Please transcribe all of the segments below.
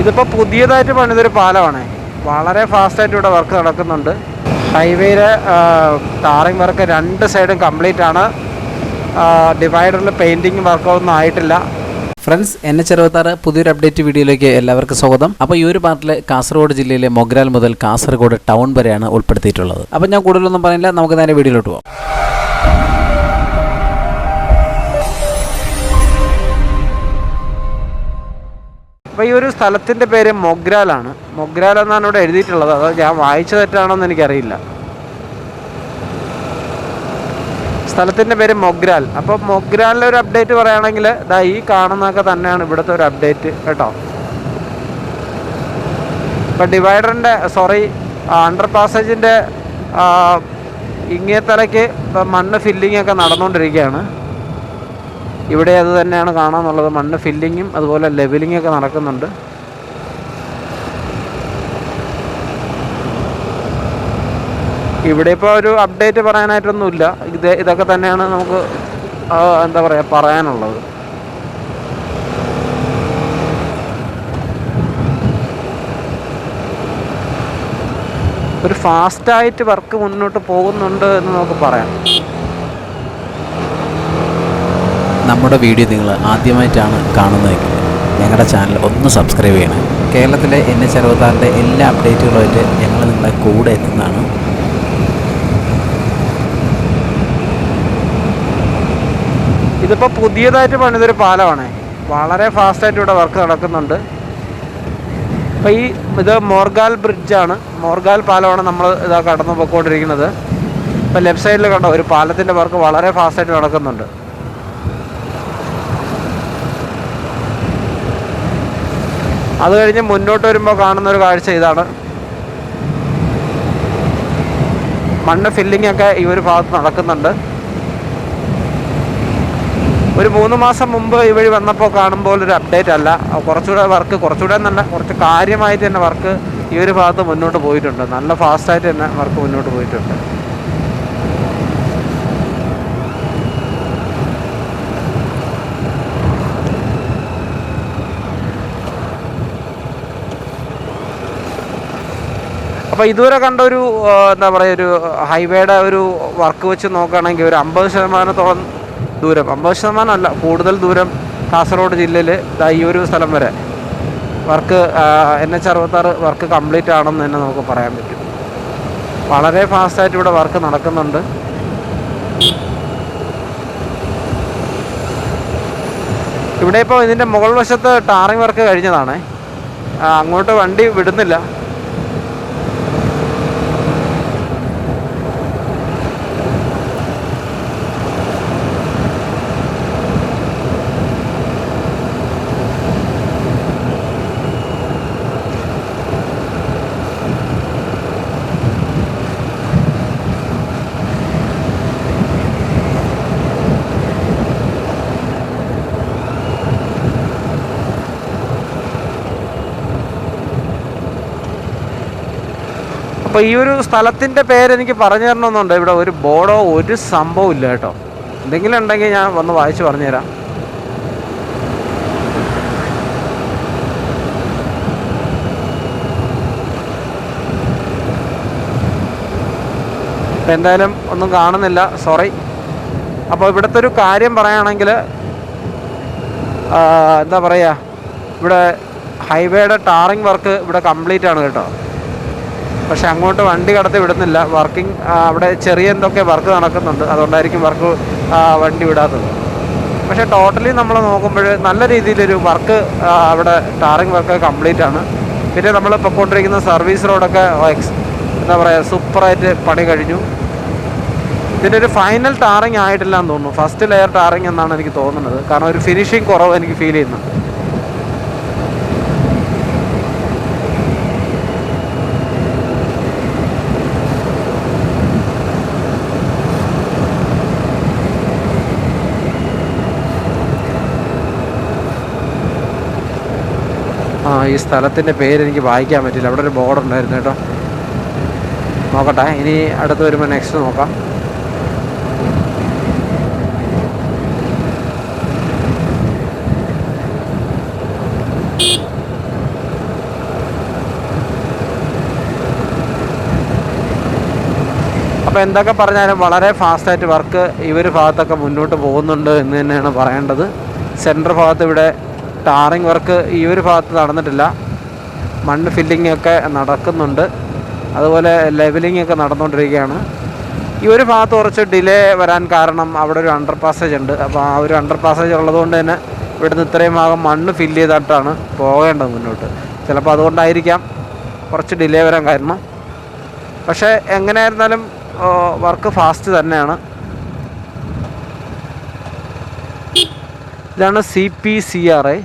ഇതിപ്പോൾ പുതിയതായിട്ട് പണിതൊരു പാലമാണ്. വളരെ ഫാസ്റ്റായിട്ട് ഇവിടെ വർക്ക് നടക്കുന്നുണ്ട്. ഹൈവേയിലെ ടാറിങ് വർക്ക് രണ്ട് സൈഡും കംപ്ലീറ്റ് ആണ്. ഡിവൈഡറിൽ പെയിന്റിങ് വർക്കൊന്നും ആയിട്ടില്ല. ഫ്രണ്ട്സ് എൻ എച്ച് അറുപത്താറ് പുതിയൊരു അപ്ഡേറ്റ് വീഡിയോയിലേക്ക് എല്ലാവർക്കും സ്വാഗതം. അപ്പോൾ ഈ ഒരു പാർട്ടിൽ കാസർഗോഡ് ജില്ലയിലെ മൊഗ്രാൽ മുതൽ കാസർഗോഡ് ടൗൺ വരെയാണ് ഉൾപ്പെടുത്തിയിട്ടുള്ളത്. അപ്പോൾ ഞാൻ കൂടുതലൊന്നും പറയില്ല നമുക്ക് നേരെ വീഡിയോയിലോട്ട് പോകാം അപ്പോൾ ഈ ഒരു സ്ഥലത്തിന്റെ പേര് മൊഗ്രാലാണ്. മൊഗ്രാൽ എന്നാണ് ഇവിടെ എഴുതിയിട്ടുള്ളത്. അത് ഞാൻ വായിച്ച തെറ്റാണോന്ന് എനിക്കറിയില്ല. സ്ഥലത്തിന്റെ പേര് മൊഗ്രാൽ. അപ്പോൾ മൊഗ്രാലിലെ ഒരു അപ്ഡേറ്റ് പറയുകയാണെങ്കിൽ ഇതാ ഈ കാണുന്നതൊക്കെ തന്നെയാണ് ഇവിടുത്തെ ഒരു അപ്ഡേറ്റ് കേട്ടോ. ഇപ്പം ഡിവൈഡറിന്റെ സോറി അണ്ടർ പാസേജിന്റെ ഇങ്ങേത്തലയ്ക്ക് ഇപ്പം മണ്ണ് ഫില്ലിംഗ് ഒക്കെ നടന്നുകൊണ്ടിരിക്കുകയാണ്. ഇവിടെ അത് തന്നെയാണ് കാണാമെന്നുള്ളത് മണ്ണ് ഫില്ലിങ്ങും അതുപോലെ ലെവലിംഗ് ഒക്കെ നടക്കുന്നുണ്ട്. ഇവിടെ ഇപ്പോൾ ഒരു അപ്ഡേറ്റ് പറയാനായിട്ടൊന്നുമില്ല. ഇത് ഇതൊക്കെ തന്നെയാണ് നമുക്ക് എന്താ പറയുക പറയാനുള്ളത്. ഒരു ഫാസ്റ്റായിട്ട് വർക്ക് മുന്നോട്ട് പോകുന്നുണ്ട് എന്ന് നമുക്ക് പറയാം. നമ്മുടെ വീഡിയോ നിങ്ങൾ ആദ്യമായിട്ടാണ് കാണുന്നതെങ്കിൽ ഞങ്ങളുടെ ചാനൽ ഒന്ന് സബ്സ്ക്രൈബ് ചെയ്യണം. കേരളത്തിലെ എൻ എച്ച് അറുപത്താറിന്റെ എല്ലാ അപ്ഡേറ്റുകളുമായിട്ട് ഞങ്ങൾ നിങ്ങളെ കൂടെ എത്തുന്നതാണ്. ഇതിപ്പോൾ പുതിയതായിട്ട് പണിതൊരു പാലമാണ്. വളരെ ഫാസ്റ്റായിട്ട് ഇവിടെ വർക്ക് നടക്കുന്നുണ്ട്. അപ്പോൾ ഈ ഇത് മോർഗാൽ ബ്രിഡ്ജാണ്. മോർഗാൽ പാലമാണ് നമ്മൾ ഇതാ കടന്നു പോയിക്കൊണ്ടിരിക്കുന്നത് ഇപ്പോൾ ലെഫ്റ്റ് സൈഡിൽ കണ്ടോ ഒരു പാലത്തിന്റെ വർക്ക് വളരെ ഫാസ്റ്റായിട്ട് നടക്കുന്നുണ്ട്. അത് കഴിഞ്ഞ് മുന്നോട്ട് വരുമ്പോൾ കാണുന്ന ഒരു കാഴ്ച ഇതാണ്. മണ്ണ് ഫില്ലിംഗ് ഒക്കെ ഈ ഒരു ഭാഗത്ത് നടക്കുന്നുണ്ട്. ഒരു മൂന്ന് മാസം മുമ്പ് ഈ വഴി വന്നപ്പോൾ കാണുമ്പോൾ ഒരു അപ്ഡേറ്റ് അല്ല. കുറച്ചുകൂടെ വർക്ക് കുറച്ചുകൂടെ നല്ല കുറച്ച് കാര്യമായിട്ട് തന്നെ വർക്ക് ഈ ഒരു ഭാഗത്ത് മുന്നോട്ട് പോയിട്ടുണ്ട്. നല്ല ഫാസ്റ്റായിട്ട് തന്നെ വർക്ക് മുന്നോട്ട് പോയിട്ടുണ്ട്. അപ്പോൾ ഇതുവരെ കണ്ട ഒരു എന്താ പറയുക ഒരു ഹൈവേയുടെ ഒരു വർക്ക് വെച്ച് നോക്കുകയാണെങ്കിൽ ഒരു അമ്പത് ശതമാനത്തോളം ദൂരം അമ്പത് ശതമാനം അല്ല കൂടുതൽ ദൂരം കാസർഗോഡ് ജില്ലയിൽ ഈ ഒരു സ്ഥലം വരെ വർക്ക് എൻ എച്ച് അറുപത്താറ് വർക്ക് കംപ്ലീറ്റ് ആണെന്ന് തന്നെ നമുക്ക് പറയാൻ പറ്റും. വളരെ ഫാസ്റ്റായിട്ട് ഇവിടെ വർക്ക് നടക്കുന്നുണ്ട്. ഇവിടെ ഇപ്പോൾ ഇതിന്റെ മുകൾ വശത്ത് ടാറിങ് വർക്ക് കഴിഞ്ഞതാണ്. അങ്ങോട്ട് വണ്ടി വിടുന്നില്ല. അപ്പോൾ ഈ ഒരു സ്ഥലത്തിന്റെ പേര് എനിക്ക് പറഞ്ഞു തരണമെന്നുണ്ട്. ഇവിടെ ഒരു ബോർഡോ ഒരു സംഭവം ഇല്ല കേട്ടോ. എന്തെങ്കിലും ഉണ്ടെങ്കിൽ ഞാൻ വന്ന് വായിച്ച് പറഞ്ഞുതരാം. എന്തായാലും ഒന്നും കാണുന്നില്ല. സോറി അപ്പോൾ ഇവിടുത്തെ ഒരു കാര്യം പറയുകയാണെങ്കിൽ എന്താ പറയുക ഇവിടെ ഹൈവേയുടെ ടാറിങ് വർക്ക് ഇവിടെ കംപ്ലീറ്റ് ആണ് കേട്ടോ. പക്ഷെ അങ്ങോട്ട് വണ്ടി കടത്തി വിടുന്നില്ല. വർക്കിംഗ് അവിടെ ചെറിയ എന്തൊക്കെ വർക്ക് നടക്കുന്നുണ്ട്. അതുകൊണ്ടായിരിക്കും വർക്ക് വണ്ടി വിടാത്തത്. പക്ഷേ ടോട്ടലി നമ്മൾ നോക്കുമ്പോൾ നല്ല രീതിയിലൊരു വർക്ക് അവിടെ ടാറിങ് വർക്ക് കംപ്ലീറ്റ് ആണ്. പിന്നെ നമ്മൾ പൊയ്ക്കൊണ്ടിരിക്കുന്ന സർവീസ് റോഡൊക്കെ എക്സ് എന്താ പറയുക സൂപ്പറായിട്ട് പണി കഴിഞ്ഞു. ഇതിന്റെ ഒരു ഫൈനൽ ടാറിങ് ആയിട്ടില്ല എന്ന് തോന്നുന്നു. ഫസ്റ്റ് ലെയർ ടാറിങ് എന്നാണ് എനിക്ക് തോന്നുന്നത്. കാരണം ഒരു ഫിനിഷിങ് കുറവ് എനിക്ക് ഫീൽ ചെയ്യുന്നുണ്ട് ഈ സ്ഥലത്തിന്റെ പേരെനിക്ക് വായിക്കാൻ പറ്റില്ല. അവിടെ ഒരു ബോർഡർ ഉണ്ടായിരുന്നു കേട്ടോ. നോക്കട്ടെ ഇനി അടുത്ത് വരുമ്പോൾ നെക്സ്റ്റ് നോക്കാം. അപ്പോൾ എന്തൊക്കെ പറഞ്ഞാലും വളരെ ഫാസ്റ്റായിട്ട് വർക്ക് ഇവർ ഭാഗത്തൊക്കെ മുന്നോട്ട് പോകുന്നുണ്ട് എന്ന് തന്നെയാണ് പറയേണ്ടത്. സെൻട്രൽ ഭാഗത്ത് ഇവിടെ ടാറിങ് വർക്ക് ഈ ഒരു ഭാഗത്ത് നടന്നിട്ടില്ല. മണ്ണ് ഫില്ലിംഗ് ഒക്കെ നടക്കുന്നുണ്ട്. അതുപോലെ ലെവലിംഗ് ഒക്കെ നടന്നുകൊണ്ടിരിക്കുകയാണ്. ഈ ഒരു ഭാഗത്ത് കുറച്ച് ഡിലേ വരാൻ കാരണം അവിടെ ഒരു അണ്ടർ പാസേജ് ഉണ്ട്. അപ്പോൾ ആ ഒരു അണ്ടർ പാസേജ് ഉള്ളതുകൊണ്ട് തന്നെ ഇവിടുന്ന് ഇത്രയും ഭാഗം മണ്ണ് ഫില്ല് ചെയ്തിട്ടാണ് പോകേണ്ടത് മുന്നോട്ട്. ചിലപ്പോൾ അതുകൊണ്ടായിരിക്കാം കുറച്ച് ഡിലേ വരാൻ കാരണം. പക്ഷേ എങ്ങനെയായിരുന്നാലും വർക്ക് ഫാസ്റ്റ് തന്നെയാണ്. ഇതാണ് C P C R I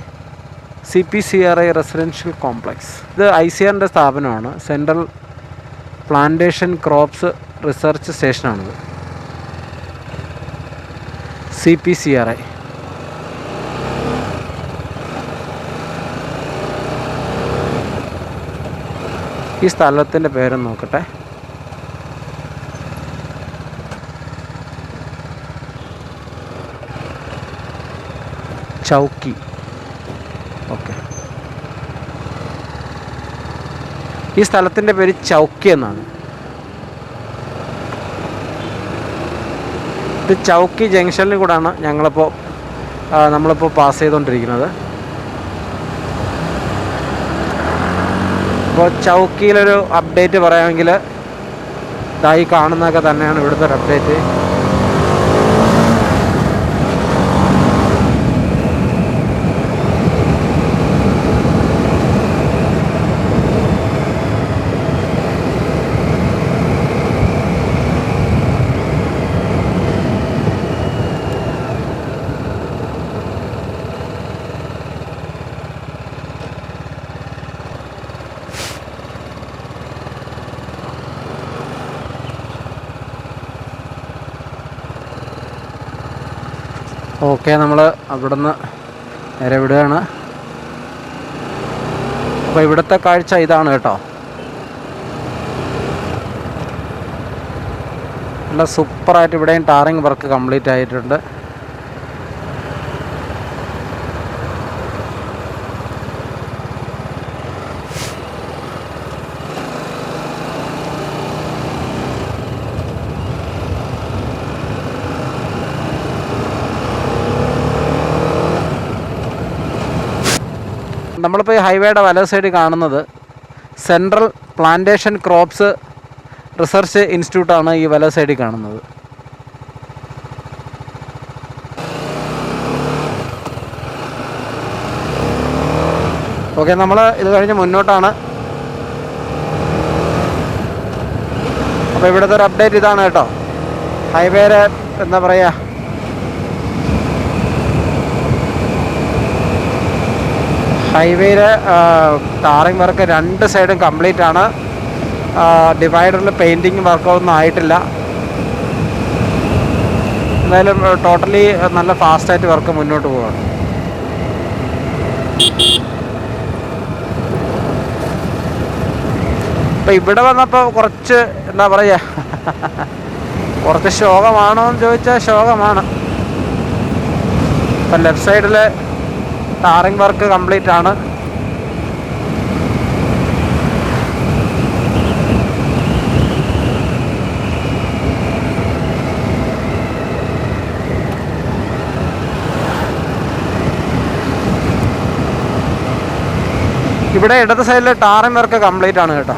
C P C R I residential complex ഇത് ഐ സി ആറിന്റെ സ്ഥാപനമാണ്. Central plantation crops research സ്റ്റേഷനാണിത് C P C R I ഈ സ്ഥലത്തിന്റെ പേര് നോക്കട്ടെ. ചൗക്കി. ഓക്കെ. ഈ സ്ഥലത്തിന്റെ പേര് ചൗക്കി എന്നാണ്. ഇത് ചൗക്കി ജംഗ്ഷനിൽ കൂടാണ് ഞങ്ങളിപ്പോൾ നമ്മളിപ്പോൾ പാസ് ചെയ്തുകൊണ്ടിരിക്കുന്നത് അപ്പോൾ ചൗക്കിയിലൊരു അപ്ഡേറ്റ് പറയാമെങ്കിൽ ഇതായി കാണുന്നതൊക്കെ തന്നെയാണ് ഇവിടുത്തെ ഒരു അപ്ഡേറ്റ് ഓക്കെ നമ്മൾ അവിടുന്ന് നേരെ വിടുകയാണ്. അപ്പോൾ ഇവിടുത്തെ കാഴ്ച ഇതാണ് കേട്ടോ. നല്ല സൂപ്പറായിട്ട് ഇവിടെയും ടാറിങ് വർക്ക് കംപ്ലീറ്റ് ആയിട്ടുണ്ട്. ഈ ഹൈവേയുടെ വല സൈഡ് കാണുന്നത് സെൻട്രൽ പ്ലാന്റേഷൻ ക്രോപ്സ് റിസർച്ച് ഇൻസ്റ്റിറ്റ്യൂട്ടാണ് ഈ വല സൈഡിൽ കാണുന്നത്. ഓക്കെ നമ്മൾ ഇത് കഴിഞ്ഞ് മുന്നോട്ടാണ്. അപ്പോൾ ഇവിടുത്തെ ഒരു അപ്ഡേറ്റ് ഇതാണ് കേട്ടോ. ഹൈവേയുടെ എന്താ പറയുക ഹൈവേയിലെ ടാറിങ് വർക്ക് രണ്ട് സൈഡും കംപ്ലീറ്റ് ആണ്. ഡിവൈഡറിൽ പെയിന്റിങ് വർക്കൊന്നും ആയിട്ടില്ല. എന്തായാലും ടോട്ടലി നല്ല ഫാസ്റ്റായിട്ട് വർക്ക് മുന്നോട്ട് പോവാണ് ഇപ്പം ഇവിടെ വന്നപ്പോൾ കുറച്ച് എന്താ പറയുക കുറച്ച് ശോകമാണോ എന്ന് ചോദിച്ചാൽ ശോകമാണ്. ഇപ്പം ലെഫ്റ്റ് സൈഡിൽ ടാറിങ് വർക്ക് കംപ്ലീറ്റ് ആണ്. ഇവിടെ ഇടത് സൈഡിലെ ടാറിങ് വർക്ക് കംപ്ലീറ്റ് ആണ് കേട്ടോ.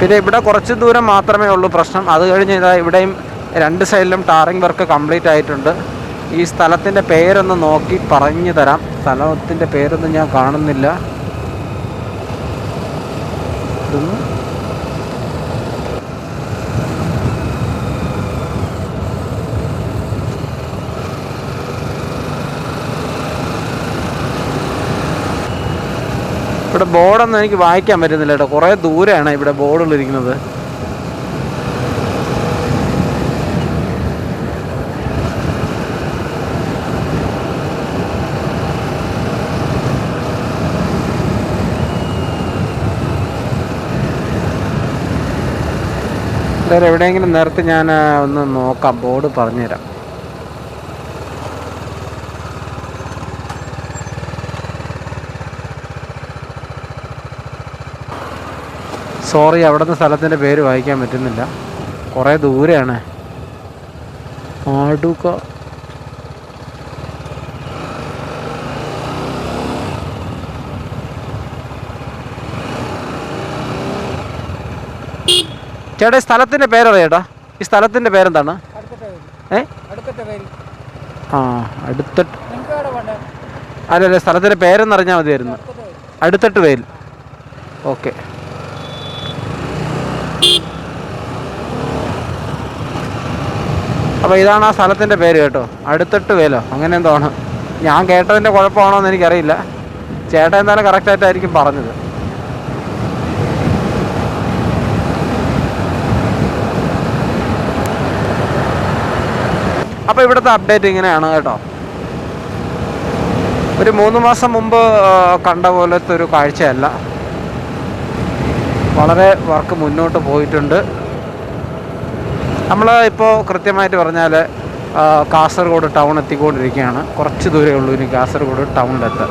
പിന്നെ ഇവിടെ കുറച്ച് ദൂരം മാത്രമേ ഉള്ളൂ പ്രശ്നം. അത് കഴിഞ്ഞ് ഇതാ ഇവിടെയും രണ്ട് സൈഡിലും ടാറിംഗ് വർക്ക് കംപ്ലീറ്റ് ആയിട്ടുണ്ട്. ഈ സ്ഥലത്തിന്റെ പേരൊന്ന് നോക്കി പറഞ്ഞു തരാം. സ്ഥലത്തിന്റെ പേരൊന്നും ഞാൻ കാണുന്നില്ല. ഇവിടെ ബോർഡൊന്നും എനിക്ക് വായിക്കാൻ പറ്റുന്നില്ല കേട്ടോ. കുറേ ദൂരെയാണ് ഇവിടെ ബോർഡുള്ളിരിക്കുന്നത് എന്തായാലും എവിടെയെങ്കിലും നേരത്തെ ഞാൻ ഒന്ന് നോക്കാം. ബോർഡ് പറഞ്ഞുതരാം. സോറി അവിടുന്ന് സ്ഥലത്തിന്റെ പേര് വായിക്കാൻ പറ്റുന്നില്ല. കുറേ ദൂരെയാണ്. ആടുക. ചേട്ടാ ഈ സ്ഥലത്തിന്റെ പേരറിയാട്ടാ ഈ സ്ഥലത്തിന്റെ പേരെന്താണ്? ഏ? ആ അടുത്തിട്ട് അല്ലല്ല സ്ഥലത്തിന്റെ പേരെന്നറിഞ്ഞാൽ മതിയായിരുന്നു. അടുത്തട്ട് വേൽ ഓക്കെ. അപ്പോൾ ഇതാണ് ആ സ്ഥലത്തിന്റെ പേര് കേട്ടോ. അടുത്തട്ട് വേലോ അങ്ങനെ എന്തോ ആണ്. ഞാൻ കേട്ടതിന്റെ കുഴപ്പമാണോ എന്ന് എനിക്കറിയില്ല. ചേട്ടൻ എന്തായാലും കറക്റ്റായിട്ടായിരിക്കും പറഞ്ഞത്. ഇവിടുത്തെ അപ്ഡേറ്റ് ഇങ്ങനെയാണ് കേട്ടോ. ഒരു മൂന്ന് മാസം മുമ്പ് കണ്ട പോലത്തെ ഒരു കാഴ്ചയല്ല. വളരെ വർക്ക് മുന്നോട്ട് പോയിട്ടുണ്ട്. നമ്മൾ ഇപ്പോൾ കൃത്യമായിട്ട് പറഞ്ഞാൽ കാസർഗോഡ് ടൗൺ എത്തിക്കൊണ്ടിരിക്കുകയാണ്. കുറച്ച് ദൂരമേ ഉള്ളൂ ഇനി കാസർഗോഡ് ടൗണിലെത്താൻ